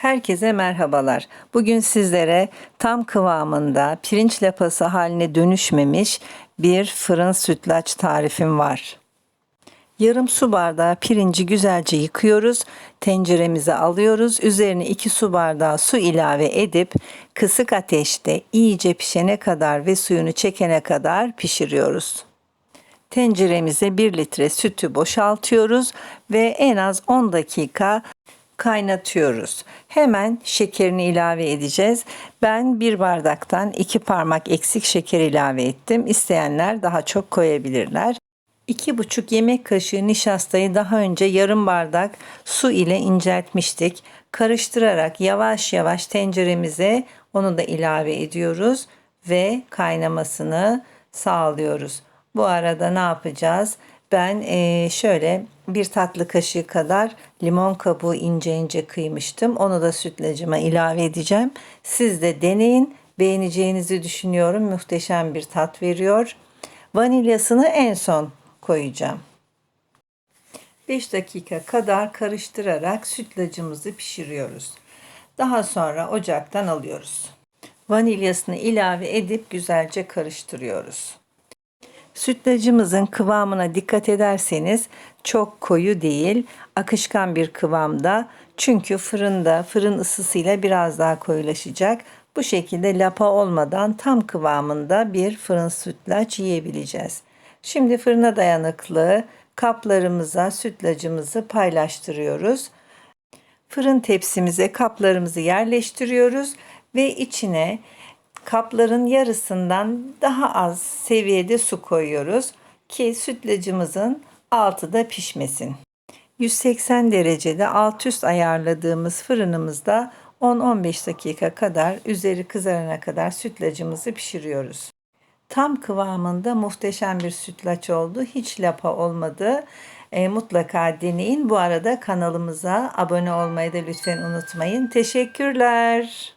Herkese merhabalar. Bugün sizlere tam kıvamında pirinç lapası haline dönüşmemiş bir fırın sütlaç tarifim var. Yarım su bardağı pirinci güzelce yıkıyoruz. Tenceremize alıyoruz. Üzerine 2 su bardağı su ilave edip kısık ateşte iyice pişene kadar ve suyunu çekene kadar pişiriyoruz. Tenceremize 1 litre sütü boşaltıyoruz ve en az 10 dakika kaynatıyoruz. Hemen şekerini ilave edeceğiz. Ben bir bardaktan iki parmak eksik şeker ilave ettim. İsteyenler daha çok koyabilirler. 2,5 yemek kaşığı nişastayı daha önce yarım bardak su ile inceltmiştik. Karıştırarak yavaş yavaş tenceremize onu da ilave ediyoruz ve kaynamasını sağlıyoruz. Bu arada ne yapacağız? Ben şöyle bir tatlı kaşığı kadar limon kabuğu ince ince kıymıştım. Onu da sütlacıma ilave edeceğim. Siz de deneyin. Beğeneceğinizi düşünüyorum. Muhteşem bir tat veriyor. Vanilyasını en son koyacağım. 5 dakika kadar karıştırarak sütlacımızı pişiriyoruz. Daha sonra ocaktan alıyoruz. Vanilyasını ilave edip güzelce karıştırıyoruz. Sütlacımızın kıvamına dikkat ederseniz çok koyu değil, akışkan bir kıvamda. Çünkü fırında fırın ısısıyla biraz daha koyulaşacak. Bu şekilde lapa olmadan tam kıvamında bir fırın sütlaç yiyebileceğiz. Şimdi fırına dayanıklı kaplarımıza sütlacımızı paylaştırıyoruz. Fırın tepsimize kaplarımızı yerleştiriyoruz ve içine kapların yarısından daha az seviyede su koyuyoruz ki sütlacımızın altı da pişmesin. 180 derecede alt üst ayarladığımız fırınımızda 10-15 dakika kadar üzeri kızarana kadar sütlacımızı pişiriyoruz. Tam kıvamında muhteşem bir sütlaç oldu. Hiç lapa olmadı. E, mutlaka deneyin. Bu arada kanalımıza abone olmayı da lütfen unutmayın. Teşekkürler.